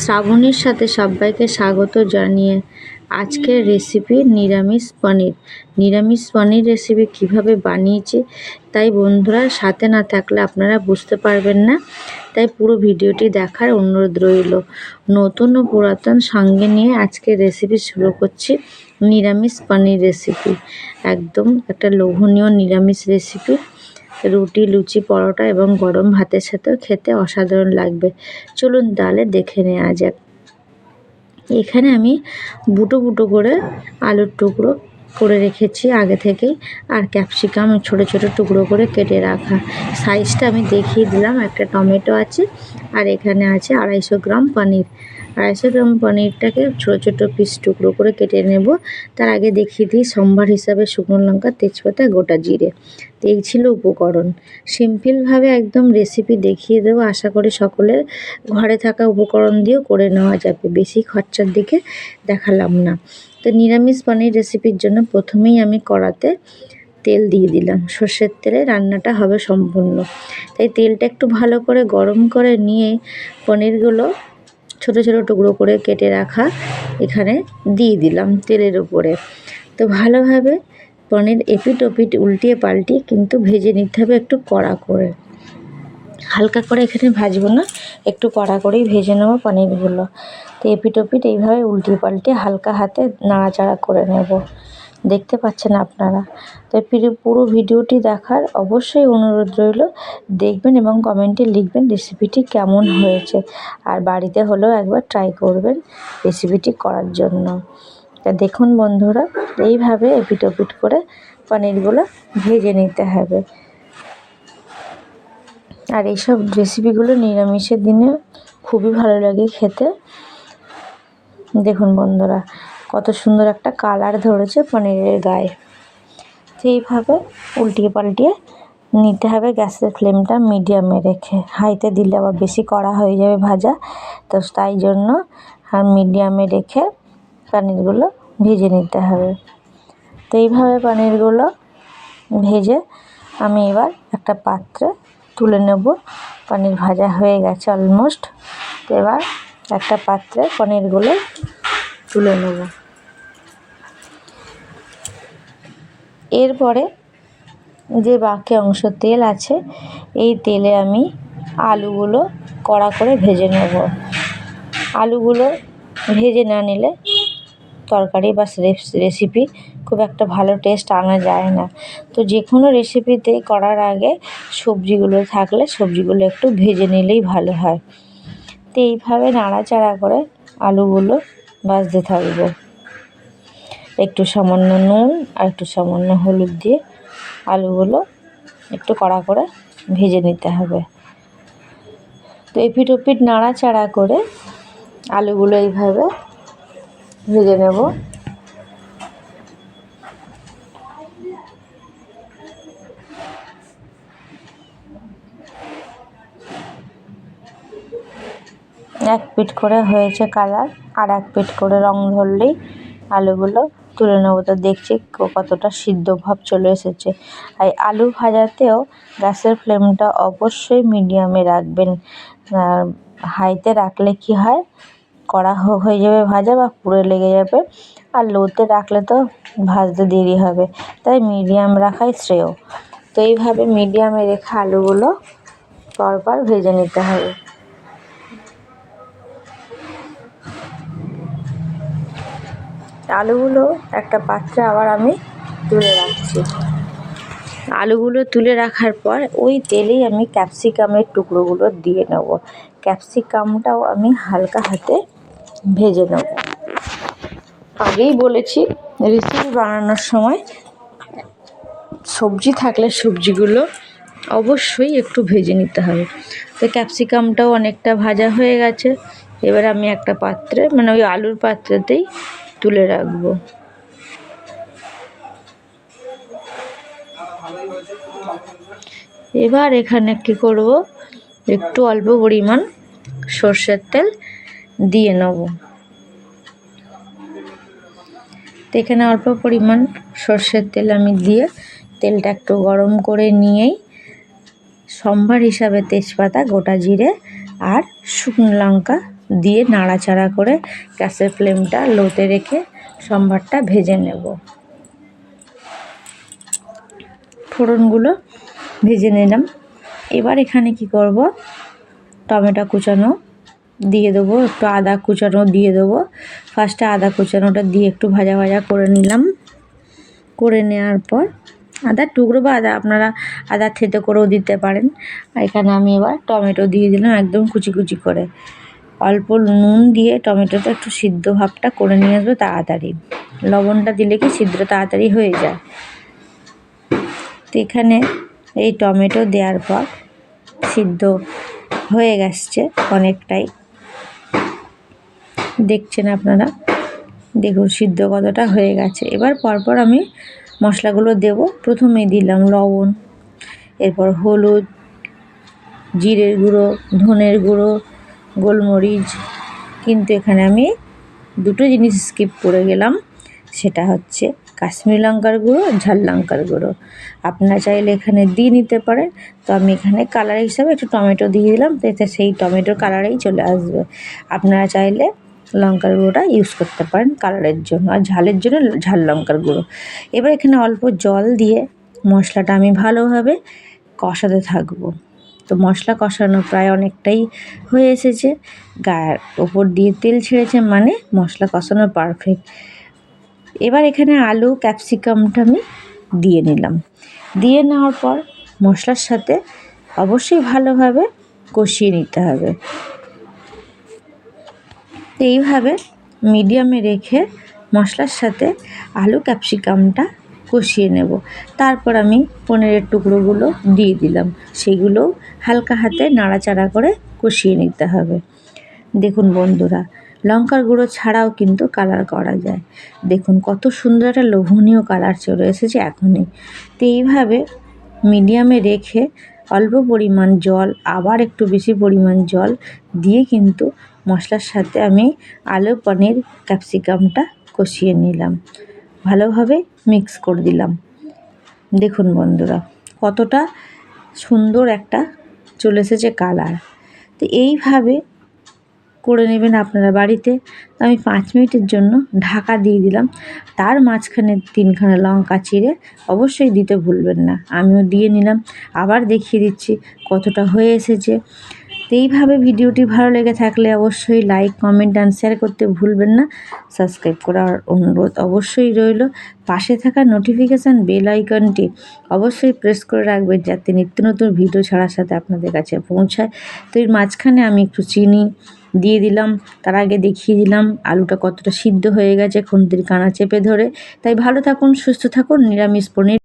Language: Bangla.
শ্রাবণীর সাথে সবাইকে স্বাগত জানিয়ে আজকের রেসিপি নিরামিষ পনির। নিরামিষ পনির রেসিপি কীভাবে বানিয়েছি, তাই বন্ধুরা সাথে না থাকলে আপনারা বুঝতে পারবেন না। তাই পুরো ভিডিওটি দেখার অনুরোধ রইল। নতুন ও পুরাতন সঙ্গে নিয়ে আজকের রেসিপি শুরু করছি নিরামিষ পনির রেসিপি একদম একটা লোভনীয় নিরামিষ রেসিপি রুটি, লুচি, পরোটা এবং গরম ভাতের সাথেও খেতে অসাধারণ লাগবে। চলুন তাহলে দেখে নেওয়া যাক। এখানে আমি বুটো বুটো করে আলুর টুকরো করে রেখেছি আগে থেকেই। আর ক্যাপসিকাম ছোট ছোট টুকরো করে কেটে রাখা। সাইজটা আমি দেখিয়ে দিলাম। একটা টমেটো আছে আর এখানে আছে আড়াইশো গ্রাম পনির। আড়াইশো গ্রাম পনিরটাকে ছোটো ছোটো পিস টুকরো করে কেটে নেব। তার আগে দেখিয়ে দিই সোমবার হিসাবে শুকনো লঙ্কা, তেজপাতা, গোটা জিরে। তো এই ছিল উপকরণ। সিম্পলভাবে একদম রেসিপি দেখিয়ে দেবো। আশা করি সকলের ঘরে থাকা উপকরণ দিয়েও করে নেওয়া যাবে। বেশি খরচার দিকে দেখালাম না। তো নিরামিষ পনির রেসিপির জন্য প্রথমেই আমি কড়াতে তেল দিয়ে দিলাম। সর্ষের তেলে রান্নাটা হবে সম্পূর্ণ। তাই তেলটা একটু ভালো করে গরম করে নিয়ে পনিরগুলো ছোট ছোট টুকরো করে কেটে রাখা এখানে দিয়ে দিলাম তেলের উপরে। তো ভালোভাবে পনির এপিট ওপিট উল্টিয়ে পাল্টিয়ে কিন্তু ভেজে নিতে হবে একটু কড়া করে। হালকা করে এখানে ভাজবো না, একটু কড়া করেই ভেজে নেব পনিরগুলো। তো এপিট ওপিট এইভাবে উল্টিয়ে পাল্টিয়ে হালকা হাতে নাড়াচাড়া করে নেব। দেখতে পাচ্ছেন আপনারা। তো পুরো ভিডিওটি দেখার অবশ্যই অনুরোধ রইল, দেখবেন এবং কমেন্টে লিখবেন রেসিপিটি কেমন হয়েছে। আর বাড়িতে হলেও একবার ট্রাই করবেন রেসিপিটি করার জন্য। তা দেখুন বন্ধুরা, এইভাবে এপিট ওপিট করে পনিরগুলো ভেজে নিতে হবে। আর এইসব রেসিপিগুলো নিরামিষের দিনে খুবই ভালো লাগে খেতে। দেখুন বন্ধুরা কত সুন্দর একটা কালার ধরেছে পনিরের গায়ে। সেইভাবে উল্টিয়ে পাল্টিয়ে নিতে হবে গ্যাসের ফ্লেমটা মিডিয়ামে রেখে। হাইতে দিলে আবার বেশি কড়া হয়ে যাবে ভাজা। তো তাই জন্য আর মিডিয়ামে রেখে পনিরগুলো ভেজে নিতে হবে। তো এইভাবে পনিরগুলো ভেজে আমি এবার একটা পাত্রে তুলে নেব। পনির ভাজা হয়ে গেছে অলমোস্ট এবার একটা পাত্রে পনিরগুলো তুলে নেব। এরপরে যে বাকি অংশ তেল আছে, এই তেলে আমি আলুগুলো কড়া করে ভেজে নেব। আলুগুলো ভেজে না নিলে তরকারি বা রেসিপি খুব একটা ভালো টেস্ট আনা যায় না। তো যে কোনো রেসিপিতে করার আগে সবজিগুলো থাকলে সবজিগুলো একটু ভেজে নিলেই ভালো হয়। তো এইভাবে নাড়াচাড়া করে আলুগুলো ভাজতে থাকব। একটু সামান্য নুন আর একটু সামান্য হলুদ দিয়ে আলুগুলো একটু কড়া করে ভেজে নিতে হবে। তো এপিট ওপিট নাড়াচাড়া করে আলুগুলো এইভাবে ভেজে নেব। এক পিট করে হয়েছে কালার আর এক পিট করে রং ধরলেই আলুগুলো তুলে নেব তো দেখছি কতটা সিদ্ধ ভাব চলে এসেছে। আর আলু ভাজাতেও গ্যাসের ফ্লেমটা অবশ্যই মিডিয়ামে রাখবেন। হাইতে রাখলে কি হয়? কড়া হয়ে যাবে ভাজা বা পুড়ে লেগে যাবে। আর লোতে রাখলে তো ভাজতে দেরি হবে। তাই মিডিয়াম রাখাই শ্রেয়। তো এইভাবে মিডিয়ামে রেখে আলুগুলো পরপর ভেজে নিতে হবে। আলুগুলো একটা পাত্রে আবার আমি তুলে রাখছি। আলুগুলো তুলে রাখার পর ওই তেলেই আমি ক্যাপসিকামের টুকরোগুলো দিয়ে নেব। ক্যাপসিকামটাও আমি হালকা হাতে ভেজে নেব। আগেই বলেছি, রেসিপি বানানোর সময় সবজি থাকলে সবজিগুলো অবশ্যই একটু ভেজে নিতে হবে। তো ক্যাপসিকামটাও অনেকটা ভাজা হয়ে গেছে। এবার আমি একটা পাত্রে মানে ওই আলুর পাত্রতেই তুলে রাখব। এবার এখানে কি করব? একটু অল্প পরিমাণ সর্ষের তেল দিয়ে নেব। তো এখানে অল্প পরিমাণ সর্ষের তেল আমি দিয়ে তেলটা একটু গরম করে নিয়েই সম্ভার হিসাবে তেজপাতা, গোটা জিরে আর শুকনো লঙ্কা দিয়ে নাড়াচাড়া করে গ্যাসের ফ্লেমটা লোতে রেখে সম্বারটা ভেজে নেব। ফোড়নগুলো ভেজে নিলাম। এবার এখানে কি করব? টমেটো কুচানো দিয়ে দেবো, একটু আদা কুচানো দিয়ে দেবো। ফার্স্টে আদা কুচানোটা দিয়ে একটু ভাজা ভাজা করে নিলাম। করে নেওয়ার পর আদার টুকরো বা আদা, আপনারা আদা থেতে করেও দিতে পারেন। এখানে আমি এবার টমেটো দিয়ে দিলাম একদম কুচি কুচি করে। অল্প নুন দিয়ে টমেটোটা একটু সিদ্ধ ভাবটা করে নিয়ে আসবে তাড়াতাড়ি। লবণটা দিলে কি সিদ্ধ তাড়াতাড়ি হয়ে যায়। তো এখানে এই টমেটো দেওয়ার পর সিদ্ধ হয়ে গেছে অনেকটাই। দেখছেন আপনারা? দেখুন সিদ্ধ কতটা হয়ে গেছে। এবার পরপর আমি মশলাগুলো দেব। প্রথমে দিলাম লবণ, এরপর হলুদ, জিরের গুঁড়ো, ধনের গুঁড়ো গোলমরিচ, কিন্তু এখানে আমি দুটো জিনিস স্কিপ করে গেলাম। সেটা হচ্ছে কাশ্মীর লঙ্কার গুঁড়ো, ঝাল লঙ্কার গুঁড়ো। আপনারা চাইলে এখানে দিয়ে নিতে পারেন। তো আমি এখানে কালার হিসাবে একটু টমেটো দিয়ে দিলাম। এতে সেই টমেটোর কালারেই চলে আসবে। আপনারা চাইলে লঙ্কার গুঁড়োটা ইউজ করতে পারেন কালারের জন্য। আর ঝালের জন্য ঝাল লঙ্কার গুঁড়ো। এবার এখানে অল্প জল দিয়ে মশলাটা আমি ভালোভাবে কষাতে থাকব। তো মশলা কষানো প্রায় অনেকটাই হয়ে এসেছে। গায়ের ওপর দিয়ে তেল ছেড়েছে মানে মশলা কষানো পারফেক্ট এবার এখানে আলু ক্যাপসিকামটা আমি দিয়ে নিলাম। দিয়ে নেওয়ার পর মশলার সাথে অবশ্যই ভালোভাবে কষিয়ে নিতে হবে। এইভাবে মিডিয়ামে রেখে মশলার সাথে আলু ক্যাপসিকামটা কষিয়ে নেব। তারপর আমি পনিরের টুকরোগুলো দিয়ে দিলাম। সেগুলোও হালকা হাতে নাড়াচাড়া করে কষিয়ে নিতে হবে। দেখুন বন্ধুরা, লঙ্কার গুঁড়ো ছাড়াও কিন্তু কালার করা যায়। দেখুন কত সুন্দর একটা লোভনীয় কালার চলে এসেছে এখনই। তো এইভাবে মিডিয়ামে রেখে অল্প পরিমাণ জল, আবার একটু বেশি পরিমাণ জল দিয়ে কিন্তু মশলার সাথে আমি আলু, পনির, ক্যাপসিকামটা কষিয়ে নিলাম। ভালোভাবে মিক্স করে দিলাম। দেখুন বন্ধুরা, কতটা সুন্দর একটা চলে এসেছে কালার তো এইভাবে করে নেবেন আপনারা বাড়িতে। আমি পাঁচ মিনিটের জন্য ঢাকা দিয়ে দিলাম। তার মাঝখানে তিনখানা লঙ্কা চিড়ে অবশ্যই দিতে ভুলবেন না। আমিও দিয়ে নিলাম। আবার দেখিয়ে দিচ্ছি কতটা হয়ে এসেছে। এইভাবে ভিডিওটি ভালো লেগে থাকলে অবশ্যই লাইক কমেন্ট অ্যান্ড শেয়ার করতে ভুলবেন না। সাবস্ক্রাইব করার অনুরোধ অবশ্যই রইল। পাশে থাকা নোটিফিকেশান বেল আইকনটি অবশ্যই প্রেস করে রাখবেন যাতে নিত্য নতুন ভিডিও ছাড়ার সাথে আপনাদের কাছে পৌঁছায়। তো এর মাঝখানে আমি একটু চিনি দিয়ে দিলাম। তার আগে দেখিয়ে দিলাম, আলুটা কতটা সিদ্ধ হয়ে গেছে, খুন্তির কানা চেপে ধরে। তাই ভালো থাকুন, সুস্থ থাকুন। নিরামিষ পনির